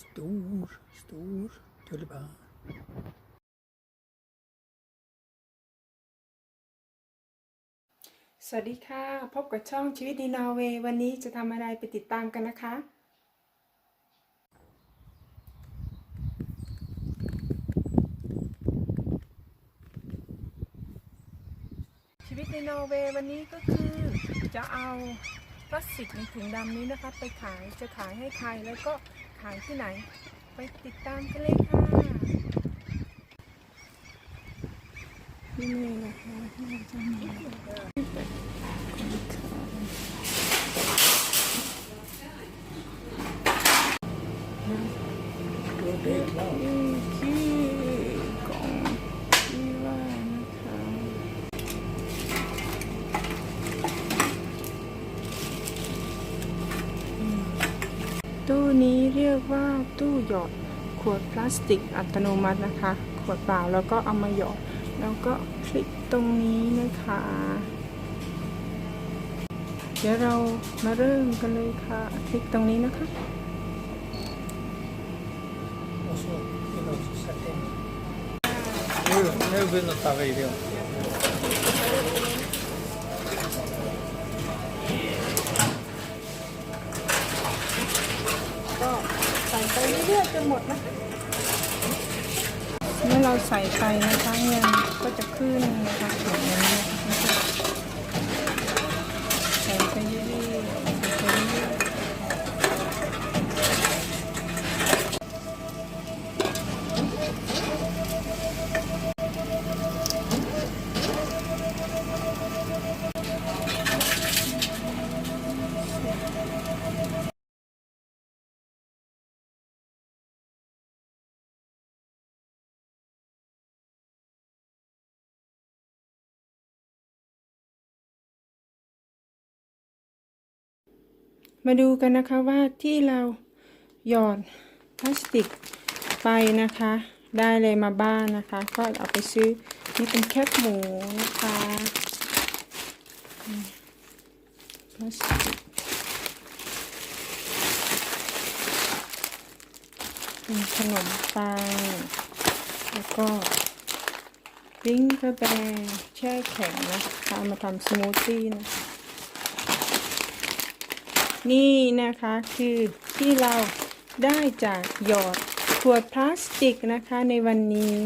Stor, stor tulipan. สวัสดีค่ะ พบกับช่องชีวิตในนอร์เวย์วันนี้จะทำอะไรไปติดตามกันนะคะ ชีวิตในนอร์เวย์วันนี้ก็คือจะเอาพลาสติกในถุงดำนี้นะคะ ไปขายจะขายให้ใครแล้วก็ ขายที่ไหน ไปติดตามกันเลยค่ะนี่นะคะที่เราจะมี Det är klart. ขี้ ตู้นี้เรียกว่าตู้หยอดขวดพลาสติกอัตโนมัตินะคะ ขวดเปล่าแล้วก็เอามาหยอด แล้วก็คลิกตรงนี้นะคะ เดี๋ยวเรามาเริ่มกันเลยค่ะ คลิกตรงนี้นะคะ Och så vill jag också sätta in. Nu, nu vill jag ta video. ก็ เรื่อดจนหมดนะคะเมื่อเราใส่ไปนะคะเงินก็จะขึ้นนะคะแบบนี้นะคะ มาดูกันนะคะว่าที่เราหยอดพลาสติกไปนะคะ ได้เลยมาบ้านนะคะ ก็เอาไปซื้อนี่เป็นแคบหมูนะคะพลาสติกเป็นขนมปังแล้วก็พิงกระแบงแช่แข็งนะคะมาทำสมูทตี้นะ นี่นะคะคือที่เราได้จากหยอดขวดพลาสติกนะคะในวันนี้